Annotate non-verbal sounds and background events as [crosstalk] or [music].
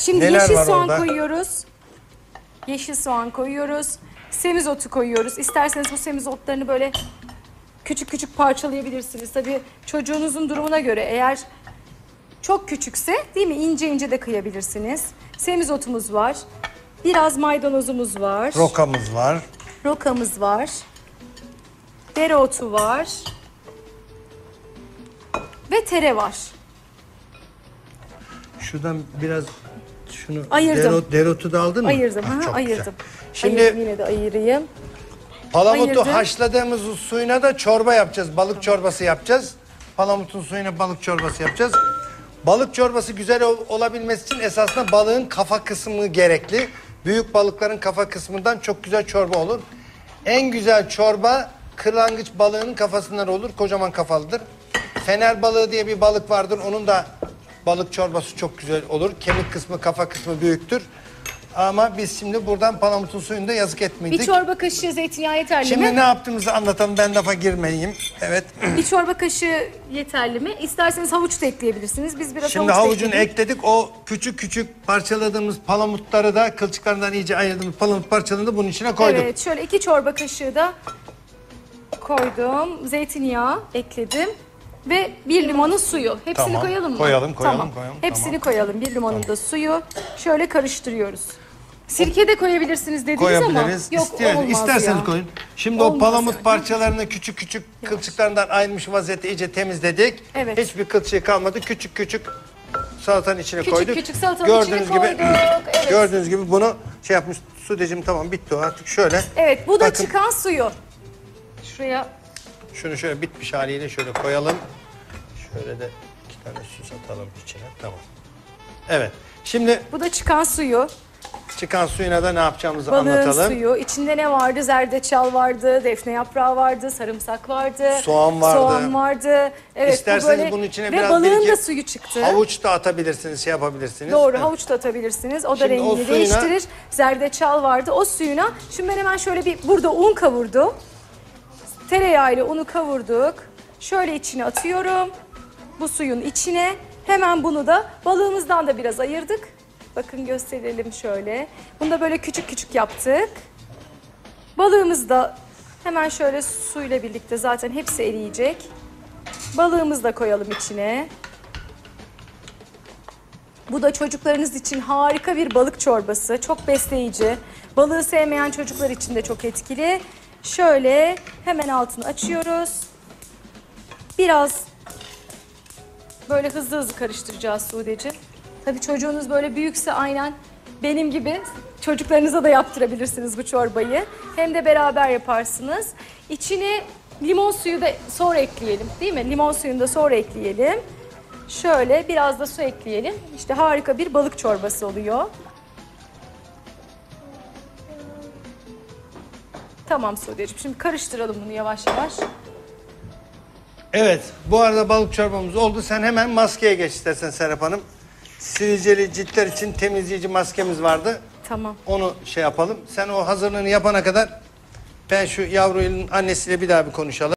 Şimdi Neler yeşil var soğan orada? koyuyoruz. Yeşil soğan koyuyoruz. Semizotu koyuyoruz. İsterseniz bu semizotlarını böyle küçük küçük parçalayabilirsiniz. Tabii çocuğunuzun durumuna göre eğer çok küçükse değil mi ince ince de kıyabilirsiniz. Semizotumuz var. Biraz maydanozumuz var. Rokamız var. Rokamız var. Dereotu var. Ve tere var. Şuradan biraz şunu Ayırdım. Dereot, dereotu da aldın mı? Ayırdım. Ha, çok ayırdım. güzel. Şimdi Ayırdım, yine de ayırayım. palamutu ayırdım. haşladığımız suyuna da çorba yapacağız. Balık çorbası yapacağız. Palamutun suyuna balık çorbası yapacağız. Balık çorbası güzel ol- olabilmesi için esasında balığın kafa kısmı gerekli. Büyük balıkların kafa kısmından çok güzel çorba olur. En güzel çorba kırlangıç balığının kafasından olur. Kocaman kafalıdır. Fener balığı diye bir balık vardır. Onun da balık çorbası çok güzel olur. Kemik kısmı, kafa kısmı büyüktür. Ama biz şimdi buradan palamutun suyunu da yazık etmedik. Bir çorba kaşığı zeytinyağı yeterli Şimdi mi? ne yaptığımızı anlatalım. Ben lafa girmeyeyim. Evet. [clears throat] Bir çorba kaşığı yeterli mi? İsterseniz havuç da ekleyebilirsiniz. Biz biraz Şimdi havuç da havucunu ekledik. ekledik. O küçük küçük parçaladığımız palamutları da kılçıklarından iyice ayırdığımız palamut parçalarını da bunun içine koyduk. Evet, şöyle iki çorba kaşığı da koydum. Zeytinyağı ekledim. Ve bir limonun suyu. Hepsini Tamam, koyalım mı? koyalım, koyalım, tamam. koyalım, Hepsini tamam. koyalım. Bir limonun da suyu. Şöyle karıştırıyoruz. Sirke de koyabilirsiniz dediniz Koyabiliriz. ama yok İsteyen- olmaz isterseniz ya. koyun. Şimdi o Olmaz palamut yani. parçalarını küçük küçük kılçıklarından ayrılmış vaziyette iyice temizledik. Evet. Hiçbir kılçığı kalmadı. Küçük küçük salatanın içine Küçük koyduk. küçük salatanın gördüğünüz içine gibi, koyduk, evet. Gördüğünüz gibi bunu şey yapmış. Sudeciğim tamam bitti o artık şöyle. Evet, bu da Bakın. çıkan suyu. Şuraya Şunu şöyle bitmiş haliyle şöyle koyalım. Şöyle de iki tane süs atalım içine. Tamam. Evet. Şimdi bu da çıkan suyu. çıkan suyuna da ne yapacağımızı Balığın anlatalım. suyu. İçinde ne vardı? Zerdeçal vardı, defne yaprağı vardı, sarımsak vardı. Soğan vardı. Soğan vardı. Evet, bu İsterseniz böyle- bunun içine Ve biraz balığın da suyu çıktı. Havuç da atabilirsiniz, şey yapabilirsiniz. Doğru, Evet. havuç da atabilirsiniz. O da Şimdi o rengini suyuna- değiştirir. Zerdeçal vardı. O suyuna, şimdi ben hemen şöyle bir, burada un Tereyağıyla unu kavurduk. Şöyle içine atıyorum. Bu suyun içine. Hemen bunu da balığımızdan da biraz ayırdık. Bakın gösterelim şöyle. Bunu da böyle küçük küçük yaptık. Balığımız da hemen şöyle suyla birlikte zaten hepsi eriyecek. Balığımızı da koyalım içine. Bu da çocuklarınız için harika bir balık çorbası. Çok besleyici. Balığı sevmeyen çocuklar için de çok etkili. Şöyle hemen altını açıyoruz. Biraz böyle hızlı hızlı karıştıracağız Sude'ciğim. Tabii çocuğunuz böyle büyükse aynen benim gibi çocuklarınıza da yaptırabilirsiniz bu çorbayı. Hem de beraber yaparsınız. İçine limon suyu da sonra ekleyelim değil mi? Limon suyunu da sonra ekleyelim. Şöyle biraz da su ekleyelim. İşte harika bir balık çorbası oluyor. Tamam Sude'ciğim şimdi karıştıralım bunu yavaş yavaş. Evet, bu arada balık çorbamız oldu. Sen hemen maskeye geç istersen Serap Hanım. Sivilceli ciltler için temizleyici maskemiz vardı. Tamam. Onu şey yapalım. Sen o hazırlığını yapana kadar ben şu yavrunun annesiyle bir daha bir konuşalım.